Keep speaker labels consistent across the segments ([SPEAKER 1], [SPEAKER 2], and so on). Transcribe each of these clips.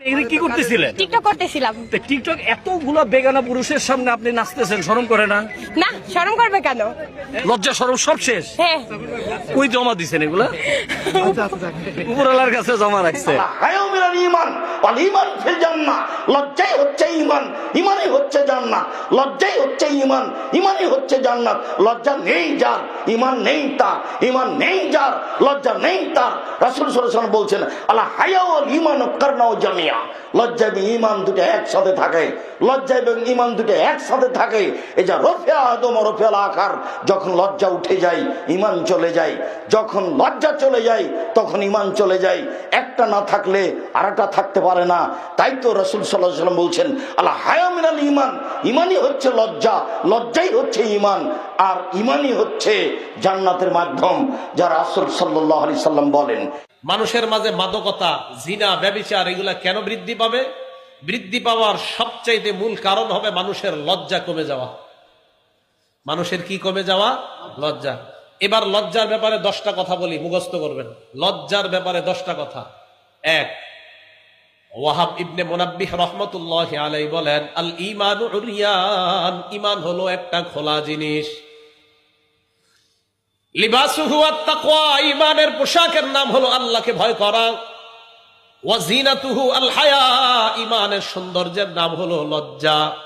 [SPEAKER 1] এগুলি কি করতেছিলেন?
[SPEAKER 2] টিকটক করতেছিলাম।
[SPEAKER 1] টিকটক এতগুলো বেগানা পুরুষের সামনে আপনি নাচতেছেন শরম করে না?
[SPEAKER 2] না শরম করবে কেন?
[SPEAKER 1] লজ্জা শরম সব শেষ?
[SPEAKER 2] হ্যাঁ।
[SPEAKER 1] কই জমা দিছেন এগুলা? উপরওয়ালার কাছে জমা রাখছে।
[SPEAKER 3] মিলান ইমান ওয়াল ইমান ফিল জান্নাহ লজ্জাই হচ্ছে ইমান ইমানই হচ্ছে জান্নাত লজ্জাই হচ্ছে ইমান ইমানই হচ্ছে জান্নাত। লজ্জা নেই যার ইমান নেই তার ইমান নেই যার, লজ্জা নেই তার। রাসূল ওয়াসাল্লাম বলছেন, আলা হায়াও ইমান কারনাও জামিয়া। লজ্জা এবং ইমান দুটো একসাথে থাকে। লজ্জা এবং ইমান দুটো একসাথে থাকে। এই যা রফিয়া আদম রফিয়াল আখার, যখন লজ্জা উঠে যায় ইমান চলে যায়। যখন লজ্জা চলে যায়, তখন ইমান চলে যায়। একটা না থাকলে আরেকটা থাকতে পারে না। তাই তো রসুল সাল্লাহ সাল্লাম বলছেন আল্লাহ হায়ামিনাল ইমান ইমানই হচ্ছে লজ্জা, লজ্জাই হচ্ছে ইমান। আর ইমানই হচ্ছে জান্নাতের মাধ্যম যা রাসুল সাল্লাহ আলি সাল্লাম বলেন,
[SPEAKER 4] মানুষের মাঝে মাদকতা, জিনা, ব্যবিচার, এগুলা কেন বৃদ্ধি পাবে? বৃদ্ধি পাওয়ার সবচাইতে মূল কারণ হবে মানুষের লজ্জা কমে যাওয়া। মানুষের কি কমে যাওয়া? লজ্জা। এবার লজ্জার ব্যাপারে দশটা কথা বলি, মুখস্থ করবেন। লজ্জার ব্যাপারে দশটা কথা। এক ওয়াহাব ইবনে মোনাব্বিহ রহমতুল্লাহ আলাই বলেন, আল ইমান ইমান হলো একটা খোলা জিনিস। লিবাসুহু পোশাকের নাম হলো আল্লাহকে ভয় করা। ঈমানের সৌন্দর্যের নাম হলো লজ্জা।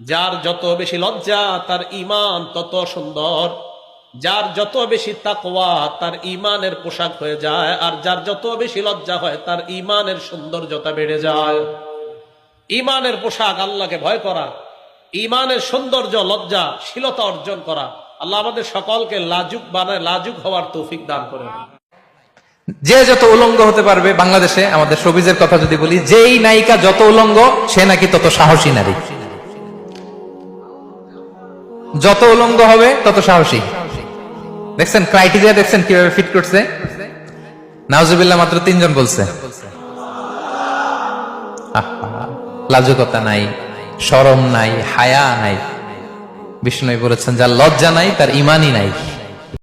[SPEAKER 4] যার যত বেশি লজ্জা, তার ইমান তত সুন্দর। যার যত বেশি তাকওয়া তার ইমানের পোশাক হয়ে যায়, আর যার যত বেশি লজ্জা হয় তার ইমানের সৌন্দর্যতা বেড়ে যায়। ইমানের পোশাক আল্লাহকে ভয় করা ইমানের সৌন্দর্য, লজ্জা, শীলতা অর্জন করা, আল্লাহ আমাদের সকলকে লাজুক বানায়, লাজুক হওয়ার তৌফিক দান করে।
[SPEAKER 5] যে যত উলঙ্গ হতে পারবে বাংলাদেশে, আমাদের সবিজের কথা যদি বলি, যেই নায়িকা যত উলঙ্গ, সে নাকি তত সাহসী নারী। যত উলঙ্গ হবে, তত সাহসী। দেখছেন ক্রাইটেরিয়া দেখছেন কীভাবে ফিট করছে? নাওজুবিল্লাহ মাত্র তিনজন বলছে। লাজুকতা নাই, সরম নাই, হায়া নাই। বিষ্ণু বলেছেন, যার লজ্জা নাই, তার ইমানই নাই।